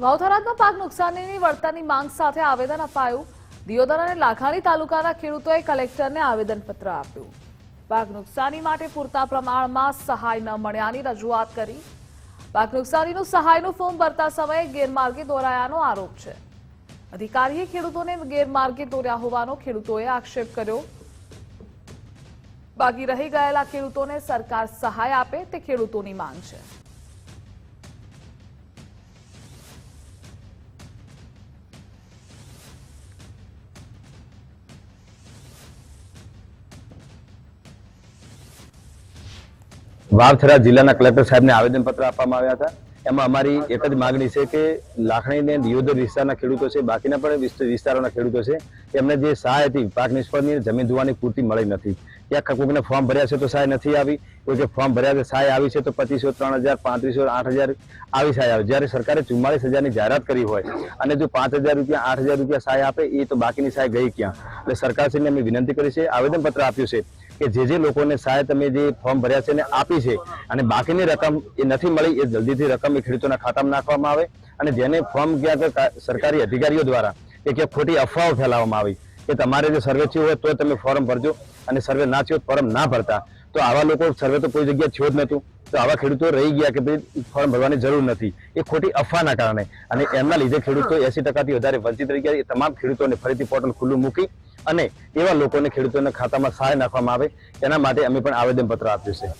ગૌથરાદમાં પાક નુકસાનીની વળતરની માંગ સાથે આવેદન અપાયું. દિયોદર અને લાખાણી તાલુકાના ખેડૂતોએ કલેક્ટરને આવેદનપત્ર આપ્યું. પાક નુકસાની માટે પૂરતા પ્રમાણમાં સહાય ન મળ્યાની રજૂઆત કરી. પાક નુકસાનીનું સહાયનું ફોર્મ ભરતા સમયે ગેરમાર્ગે દોરાયાનો આરોપ છે. અધિકારીએ ખેડૂતોને ગેરમાર્ગે દોર્યા હોવાનો ખેડૂતોએ આક્ષેપ કર્યો. બાકી રહી ગયેલા ખેડૂતોને સરકાર સહાય આપે તે ખેડૂતોની માંગ છે. વાવથરા જિલ્લાના કલેક્ટર સાહેબને આવેદનપત્ર આપવામાં આવ્યા હતા. એમાં અમારી એક જ માગણી છે કે લાખણી ને દિયોદર વિસ્તારના ખેડૂતો છે, બાકીના પણ વિસ્ત- વિસ્તારોના ખેડૂતો છે, એમને જે સહાય હતી, પાક નિષ્ફળની જમીન ધોવાની પૂરતી મળી નથી. ક્યાંક કોઈકને ફોર્મ ભર્યા છે તો સહાય નથી આવી. કોઈ જે ફોર્મ ભર્યા છે, સહાય આવી છે તો પચીસો, ત્રણ હજાર, પાંત્રીસો, આઠ હજાર આવી સહાય આવે. જ્યારે સરકારે ચુમ્માલીસ હજારની જાહેરાત કરી હોય અને જો પાંચ હજાર રૂપિયા, આઠ હજાર રૂપિયા સહાય આપે, એ તો બાકીની સહાય ગઈ ક્યાં? એટલે સરકારશ્રીને અમે વિનંતી કરી છે, આવેદનપત્ર આપ્યું છે. કે જે જે લોકોને સહાય તમે જે ફોર્મ ભર્યા છે એને આપી છે અને બાકીની રકમ એ નથી મળી, એ જલ્દીથી રકમ એ ખેડૂતોના ખાતામાં નાખવામાં આવે અને જેને ફોર્મ ક્યાંક કા- સરકારી અધિકારીઓ દ્વારા કે ક્યાંક ખોટી અફવાઓ ફેલાવવામાં આવી, કે તમારે જે સર્વે થયું હોય તો તમે ફોર્મ ભરજો અને સર્વે ના થયો ફોર્મ ના ભરતા. તો આવા લોકો સર્વે તો કોઈ જગ્યાએ થયો જ નહોતું. તો આવા ખેડૂતો રહી ગયા કે ભાઈ ફોર્મ ભરવાની જરૂર નથી. એ ખોટી અફવાના કારણે. અને એમના લીધે ખેડૂતો એસી ટકાથી વધારે વંચિત રહી ગયા. એ તમામ ખેડૂતોને ફરીથી પોર્ટલ ખુલ્લું મૂકી અને એવા લોકોને ખેડૂતોના ખાતામાં સહાય નાખવામાં આવે, એના માટે અમે પણ આવેદનપત્ર આપ્યું છે.